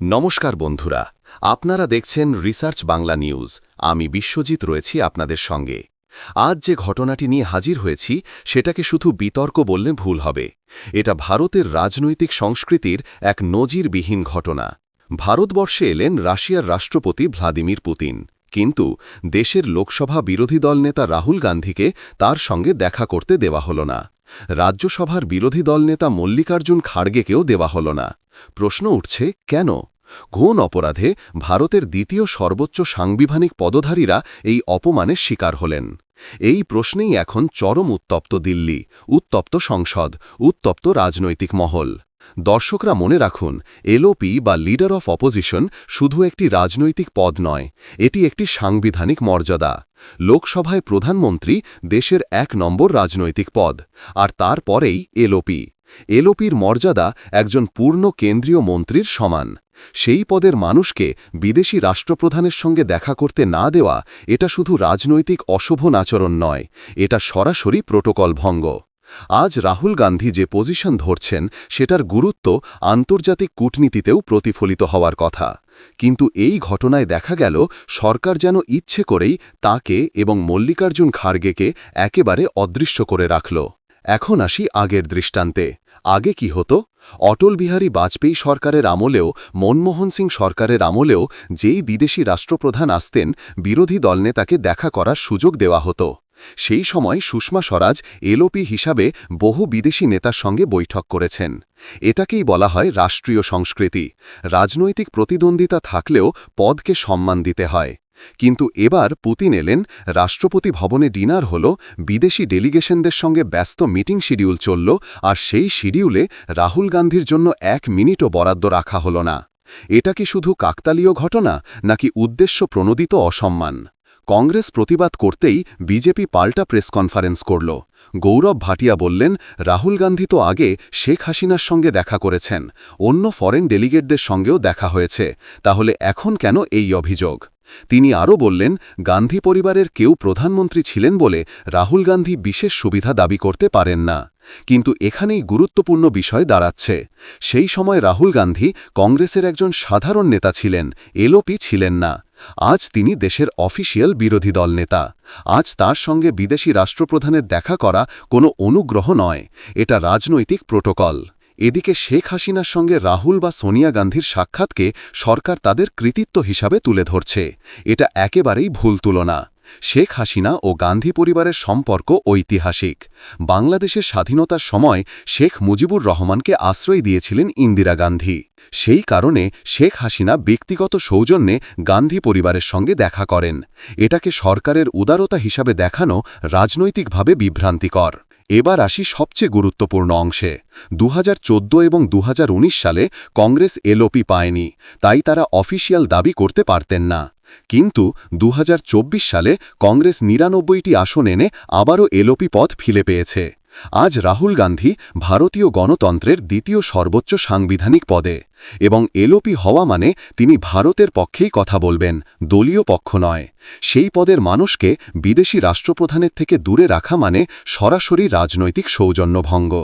নমস্কার বন্ধুরা, আপনারা দেখছেন রিসার্চ বাংলা নিউজ। আমি বিশ্বজিৎ রয়েছি আপনাদের সঙ্গে। আজ যে ঘটনাটি নিয়ে হাজির হয়েছি, সেটাকে শুধু বিতর্ক বললে ভুল হবে। এটা ভারতের রাজনৈতিক সংস্কৃতির এক নজিরবিহীন ঘটনা। ভারতবর্ষে এলেন রাশিয়ার রাষ্ট্রপতি ভ্লাদিমির পুতিন। কিন্তু দেশের লোকসভা বিরোধী দল নেতা রাহুল গান্ধীকে তার সঙ্গে দেখা করতে দেওয়া হল না। রাজ্যসভার বিরোধী দল নেতা মল্লিকার্জুন খাড়গেকেও দেওয়া হল না। প্রশ্ন উঠছে, কেন? ঘোন অপরাধে ভারতের দ্বিতীয় সর্বোচ্চ সাংবিধানিক পদধারীরা এই অপমানের শিকার হলেন। এই প্রশ্নেই এখন চরম উত্তপ্ত দিল্লি, উত্তপ্ত সংসদ, উত্তপ্ত রাজনৈতিক মহল। দর্শকরা মনে রাখুন, এলওপি বা লিডার অফ অপোজিশন শুধু একটি রাজনৈতিক পদ নয়, এটি একটি সাংবিধানিক মর্যাদা। লোকসভায় প্রধানমন্ত্রী দেশের এক নম্বর রাজনৈতিক পদ, আর তারপরেই এলওপি। এলওপির মর্যাদা একজন পূর্ণ কেন্দ্রীয় মন্ত্রীর সমান। সেই পদের মানুষকে বিদেশি রাষ্ট্রপ্রধানের সঙ্গে দেখা করতে না দেওয়া, এটা শুধু রাজনৈতিক অশোভন আচরণ নয়, এটা সরাসরি প্রোটোকল ভঙ্গ। আজ রাহুল গান্ধী যে পজিশন ধরছেন, সেটার গুরুত্ব আন্তর্জাতিক কূটনীতিতেও প্রতিফলিত হওয়ার কথা। কিন্তু এই ঘটনায় দেখা গেল, সরকার যেন ইচ্ছে করেই তাকে এবং মল্লিকার্জুন খার্গেকে একেবারে অদৃশ্য করে রাখল। এখন আসি আগের দৃষ্টান্তে। আগে কি হতো? অটল বিহারী বাজপেয়ী সরকারের আমলেও, মনমোহন সিং সরকারের আমলেও যেই বিদেশি রাষ্ট্রপ্রধান আসতেন, বিরোধী দলনেতাকে দেখা করার সুযোগ দেওয়া হতো। সেই সময় সুষমা স্বরাজ এলওপি হিসাবে বহু বিদেশি নেতার সঙ্গে বৈঠক করেছেন। এটাকেই বলা হয় রাষ্ট্রীয় সংস্কৃতি। রাজনৈতিক প্রতিদ্বন্দ্বিতা থাকলেও পদকে সম্মান দিতে হয়। কিন্তু এবার পুতিন এলেন, রাষ্ট্রপতি ভবনে ডিনার হল, বিদেশি ডেলিগেশনদের সঙ্গে ব্যস্ত মিটিং শিডিউল চলল, আর সেই শিডিউলে রাহুল গান্ধীর জন্য এক মিনিটও বরাদ্দ রাখা হল না। এটা কি শুধু কাকতালীয় ঘটনা, নাকি উদ্দেশ্য প্রণোদিত অসম্মান? কংগ্রেস প্রতিবাদ করতেই বিজেপি পাল্টা প্রেস কনফারেন্স করল। গৌরব ভাটিয়া বললেন, রাহুল গান্ধী তো আগে শেখ হাসিনার সঙ্গে দেখা করেছেন, অন্য ফরেন ডেলিগেটদের সঙ্গেও দেখা হয়েছে, তাহলে এখন কেন এই অভিযোগ? তিনি আরও বললেন, গান্ধী পরিবারের কেউ প্রধানমন্ত্রী ছিলেন বলে রাহুল গান্ধী বিশেষ সুবিধা দাবি করতে পারেন না। কিন্তু এখানেই গুরুত্বপূর্ণ বিষয় দাঁড়াচ্ছে। সেই সময় রাহুল গান্ধী কংগ্রেসের একজন সাধারণ নেতা ছিলেন এলোপি ছিলেন না। আজ তিনি দেশের অফিসিয়াল বিরোধী দল নেতা। আজ তার সঙ্গে বিদেশি রাষ্ট্রপ্রধানের দেখা করা কোনো অনুগ্রহ নয়। এটা রাজনৈতিক প্রোটোকল। এদিকে শেখ হাসিনার সঙ্গে রাহুল বা সোনিয়া গান্ধীর সাক্ষাৎকে সরকার তাদের কৃতিত্ব হিসাবে তুলে ধরছে। এটা একেবারেই ভুল তুলনা। শেখ হাসিনা ও গান্ধী পরিবারের সম্পর্ক ঐতিহাসিক। বাংলাদেশের স্বাধীনতার সময় শেখ মুজিবুর রহমানকে আশ্রয় দিয়েছিলেন ইন্দিরা গান্ধী। সেই কারণে শেখ হাসিনা ব্যক্তিগত সৌজন্যে গান্ধী পরিবারের সঙ্গে দেখা করেন। এটাকে সরকারের উদারতা হিসাবে দেখানো রাজনৈতিকভাবে বিভ্রান্তিকর। এবার আসি সবচেয়ে গুরুত্বপূর্ণ অংশে। দু হাজার চোদ্দ এবং দুহাজার উনিশ সালে কংগ্রেস এলওপি পায়নি, তাই তারা অফিসিয়াল দাবি করতে পারতেন না। কিন্তু দু হাজার চব্বিশ সালে কংগ্রেস নিরানব্বইটি আসন এনে আবারও এলোপি পথ ফিলে পেয়েছে। আজ রাহুল গান্ধী ভারতীয় গণতন্ত্রের দ্বিতীয় সর্বোচ্চ সাংবিধানিক পদে এবং এলোপি হওয়া মানে তিনি ভারতের পক্ষেই কথা বলবেন, দলীয় পক্ষ নয়। সেই পদের মানুষকে বিদেশি রাষ্ট্রপ্রধানের থেকে দূরে রাখা মানে সরাসরি রাজনৈতিক সৌজন্যভঙ্গ।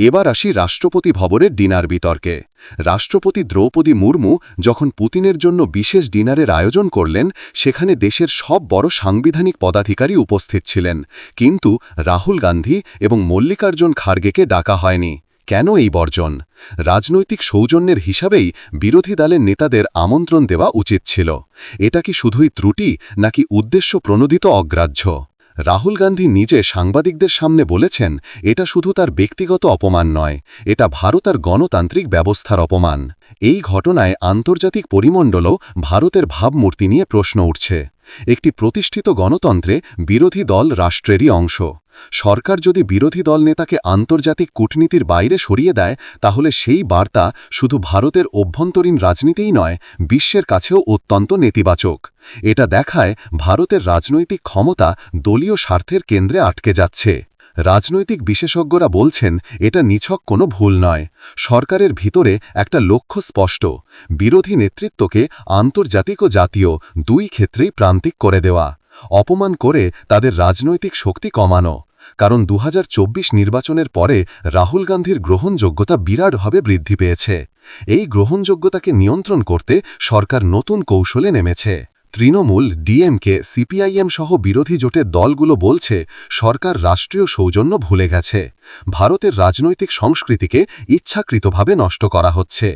এবার আসি রাষ্ট্রপতি ভবনের ডিনার বিতর্কে। রাষ্ট্রপতি দ্রৌপদী মুর্মু যখন পুতিনের জন্য বিশেষ ডিনারের আয়োজন করলেন, সেখানে দেশের সব বড় সাংবিধানিক পদাধিকারী উপস্থিত ছিলেন। কিন্তু রাহুল গান্ধী এবং মল্লিকার্জুন খার্গেকে ডাকা হয়নি। কেন এই বর্জন? রাজনৈতিক সৌজন্যের হিসাবেই বিরোধী দলের নেতাদের আমন্ত্রণ দেওয়া উচিত ছিল। এটা কি শুধুই ত্রুটি, নাকি উদ্দেশ্য প্রণোদিত অগ্রাহ্য? রাহুল গান্ধী নিজে সাংবাদিকদের সামনে বলেছেন, এটা শুধু তার ব্যক্তিগত অপমান নয়, এটা ভারত আর গণতান্ত্রিক ব্যবস্থার অপমান। এই ঘটনায় আন্তর্জাতিক পরিমণ্ডলও ভারতের ভাবমূর্তি নিয়ে প্রশ্ন উঠছে। একটি প্রতিষ্ঠিত গণতন্ত্রে বিরোধী দল রাষ্ট্রেরই অংশ। সরকার যদি বিরোধী দল নেতাকে আন্তর্জাতিক কূটনীতির বাইরে সরিয়ে দেয়, তাহলে সেই বার্তা শুধু ভারতের অভ্যন্তরীণ রাজনীতিই নয়, বিশ্বের কাছেও অত্যন্ত নেতিবাচক। এটা দেখায় ভারতের রাজনৈতিক ক্ষমতা দলীয় স্বার্থের কেন্দ্রে আটকে যাচ্ছে। রাজনৈতিক বিশেষজ্ঞরা বলছেন, এটা নিছক কোনো ভুল নয়। সরকারের ভিতরে একটা লক্ষ্য স্পষ্ট। বিরোধী নেতৃত্বকে আন্তর্জাতিক ও জাতীয় দুই ক্ষেত্রেই প্রান্তিক করে দেওয়া। অপমান করে তাদের রাজনৈতিক শক্তি কমানো। কারণ দু হাজার চব্বিশ নির্বাচনের পরে রাহুল গান্ধীর গ্রহণযোগ্যতা বিরাটভাবে বৃদ্ধি পেয়েছে। এই গ্রহণযোগ্যতাকে নিয়ন্ত্রণ করতে সরকার নতুন কৌশলে নেমেছে। তৃণমূল, ডিএমকে, সিপিআইএম সহ বিরোধী জোটের দলগুলো বলছে, সরকার রাষ্ট্রীয় সৌজন্য ভুলে গেছে। ভারতের রাজনৈতিক সংস্কৃতিকে ইচ্ছাকৃতভাবে নষ্ট করা হচ্ছে।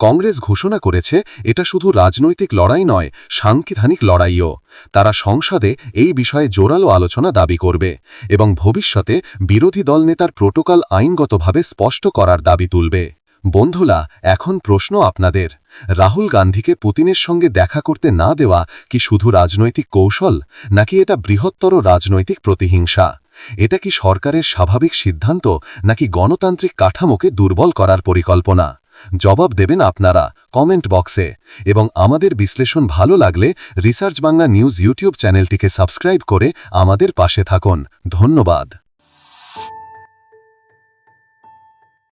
কংগ্রেস ঘোষণা করেছে, এটা শুধু রাজনৈতিক লড়াই নয়, সাংবিধানিক লড়াইও। তারা সংসদে এই বিষয়ে জোরালো আলোচনা দাবি করবে এবং ভবিষ্যতে বিরোধী দল নেতার প্রোটোকল আইনগতভাবে স্পষ্ট করার দাবি তুলবে। বন্ধুলা, এখন প্রশ্ন আপনাদের। রাহুল গান্ধীকে পুতিনের সঙ্গে দেখা করতে না দেওয়া কি শুধু রাজনৈতিক কৌশল, নাকি এটা বৃহত্তর রাজনৈতিক প্রতিহিংসা? এটা কি সরকারের স্বাভাবিক সিদ্ধান্ত, নাকি গণতান্ত্রিক কাঠামোকে দুর্বল করার পরিকল্পনা? জবাব দেবেন আপনারা কমেন্ট বক্সে। এবং আমাদের বিশ্লেষণ ভালো লাগলে রিসার্চ বাংলা নিউজ ইউটিউব চ্যানেলটিকে সাবস্ক্রাইব করে আমাদের পাশে থাকুন। ধন্যবাদ।